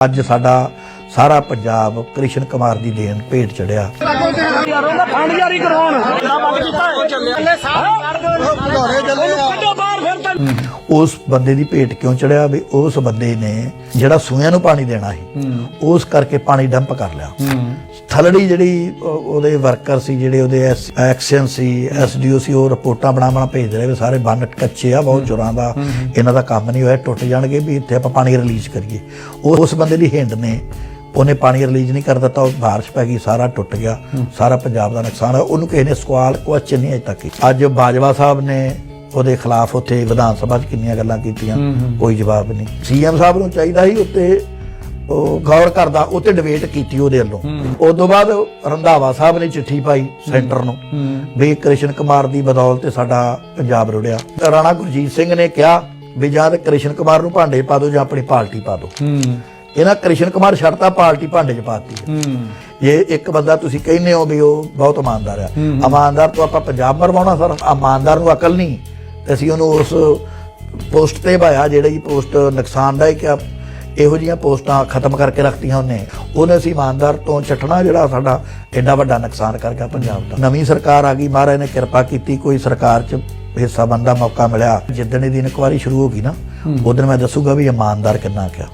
ਅੱਜ ਸਾਡਾ ਸਾਰਾ ਪੰਜਾਬ ਕ੍ਰਿਸ਼ਨ ਕੁਮਾਰ ਦੀ ਦੇਣ ਭੇਟ ਚੜਿਆ। ਯਾਰੋਂ ਦਾ ਫੰਡ ਜਾਰੀ ਕਰਵਾਉਣ। ਜਿਹੜਾ ਬੰਦ ਕੀਤਾ ਹੈ ਉਸ ਬੰਦੇ ਦੀ ਭੇਟ ਕਿਉਂ ਚੜਿਆ ਵੀ ਉਸ ਬੰਦੇ ਨੇ ਜਿਹੜਾ ਸੂਆਂ ਨੂੰ ਪਾਣੀ ਦੇਣਾ ਸੀ ਉਸ ਕਰਕੇ ਪਾਣੀ ਡੰਪ ਕਰ ਲਿਆ। ਥਲੜੀ ਜਿਹੜੀ ਉਹ- ਉਹਦੇ ਵਰਕਰ ਸੀ ਜਿਹੜੇ ਉਹਦੇ ਐਕਸ਼ਨ ਸੀ ਐਸਡੀਓ ਸੀ ਉਹ ਰਿਪੋਰਟਾਂ ਬਣਾ ਬਣਾ ਭੇਜ ਰਹੇ ਵੀ ਸਾਰੇ ਬੰਨ ਕੱਚੇ ਆ ਬਹੁਤ ਜੁਰਾਂ ਦਾ। ਇਹਨਾਂ ਦਾ ਕੰਮ ਨਹੀਂ ਹੋਇਆ ਟੁੱਟ ਜਾਣਗੇ ਵੀ ਇੱਥੇ ਆਪਾਂ ਪਾਣੀ ਰਿਲੀਜ਼ ਕਰੀਏ। ਉਸ ਬੰਦੇ ਦੀ ਹਿੰਡ ਨੇ ਉਹਨੇ ਪਾਣੀ ਰਿਲੀਜ਼ ਨਹੀਂ ਕਰ ਦਿੱਤਾ ਉਹ ਬਾਰਿਸ਼ ਪੈ ਗਈ ਸਾਰਾ ਟੁੱਟ ਗਿਆ ਸਾਰਾ ਪੰਜਾਬ ਦਾ ਨੁਕਸਾਨ ਹੋਇਆ। ਉਹਨੂੰ ਕਿਸੇ ਨੇ ਸਵਾਲ ਕੁਐਸਚਨ ਨਹੀਂ ਅਜੇ ਤੱਕ। ਅੱਜ ਬਾਜਵਾ ਸਾਹਿਬ ਨੇ ਉਹਦੇ ਖਿਲਾਫ ਉੱਥੇ ਵਿਧਾਨ ਸਭਾ 'ਚ ਕਿੰਨੀਆਂ ਗੱਲਾਂ ਕੀਤੀਆਂ ਕੋਈ ਜਵਾਬ ਨਹੀਂ। ਸੀਐਮ ਸਾਹਿਬ ਨੂੰ ਚਾਹੀਦਾ ਸੀ ਉੱਤੇ ਉਹ ਗੌਰ ਕਰਦਾ ਉੱਤੇ ਡਿਬੇਟ ਕੀਤੀ ਉਹਦੇ ਵੱਲੋਂ। ਉਸ ਤੋਂ ਬਾਅਦ ਰੰਧਾਵਾ ਸਾਹਿਬ ਨੇ ਚਿੱਠੀ ਪਾਈ ਸੈਂਟਰ ਨੂੰ ਵੀ ਕ੍ਰਿਸ਼ਨ ਕੁਮਾਰ ਦੀ ਬਦੌਲਤ ਤੇ ਸਾਡਾ ਪੰਜਾਬ ਰੁੜਿਆ। ਰਾਣਾ ਗੁਰਜੀਤ ਸਿੰਘ ਨੇ ਕਿਹਾ ਵੀ ਜਾਂ ਕ੍ਰਿਸ਼ਨ ਕੁਮਾਰ ਨੂੰ ਭਾਂਡੇ ਪਾ ਦਿਓ ਜਾਂ ਆਪਣੀ ਪਾਰਟੀ ਪਾ ਦਿਓ। ਇਹਨਾਂ ਕ੍ਰਿਸ਼ਨ ਕੁਮਾਰ ਛੱਡਤਾ ਪਾਰਟੀ ਭਾਂਡੇ 'ਚ ਪਾਤੀ। ਇਹ ਇੱਕ ਬੰਦਾ ਤੁਸੀਂ ਕਹਿੰਦੇ ਹੋ ਵੀ ਉਹ ਬਹੁਤ ਇਮਾਨਦਾਰ ਆ ਇਮਾਨਦਾਰ ਤੋਂ ਆਪਾਂ ਪੰਜਾਬ ਮਰਵਾਉਣਾ ਸਰ। ਇਮਾਨਦਾਰ ਨੂੰ ਅਕਲ ਨਹੀਂ। ਅਸੀਂ ਉਹਨੂੰ ਉਸ ਪੋਸਟ ਤੇ ਭਾਇਆ ਜਿਹੜੀ ਪੋਸਟ ਨੁਕਸਾਨਦਾਇਕ ਆ ਇਹੋ ਜੀਆਂ ਪੋਸਟਾਂ ਖਤਮ ਕਰਕੇ ਰੱਖਤੀਆਂ ਉਹਨੇ। ਉਹਨੇ ਅਸੀਂ ਇਮਾਨਦਾਰ ਤੋਂ ਚੱਟਣਾ ਜਿਹੜਾ ਸਾਡਾ ਐਡਾ ਵੱਡਾ ਨੁਕਸਾਨ ਕਰ ਗਿਆ ਪੰਜਾਬ ਦਾ। ਨਵੀਂ ਸਰਕਾਰ ਆ ਗਈ ਮਹਾਰਾਜ ਨੇ ਕਿਰਪਾ ਕੀਤੀ ਕੋਈ ਸਰਕਾਰ 'ਚ ਹਿੱਸਾ ਬੰਦਾ ਮੌਕਾ ਮਿਲਿਆ। ਜਿੱਦਣ ਇਹਦੀ ਇਨਕੁਆਰੀ ਸ਼ੁਰੂ ਹੋ ਗਈ ਨਾ ਉਦੋਂ ਮੈਂ ਦੱਸੂਗਾ ਵੀ ਇਮਾਨਦਾਰ ਕਿੰਨਾ ਕਿਆ।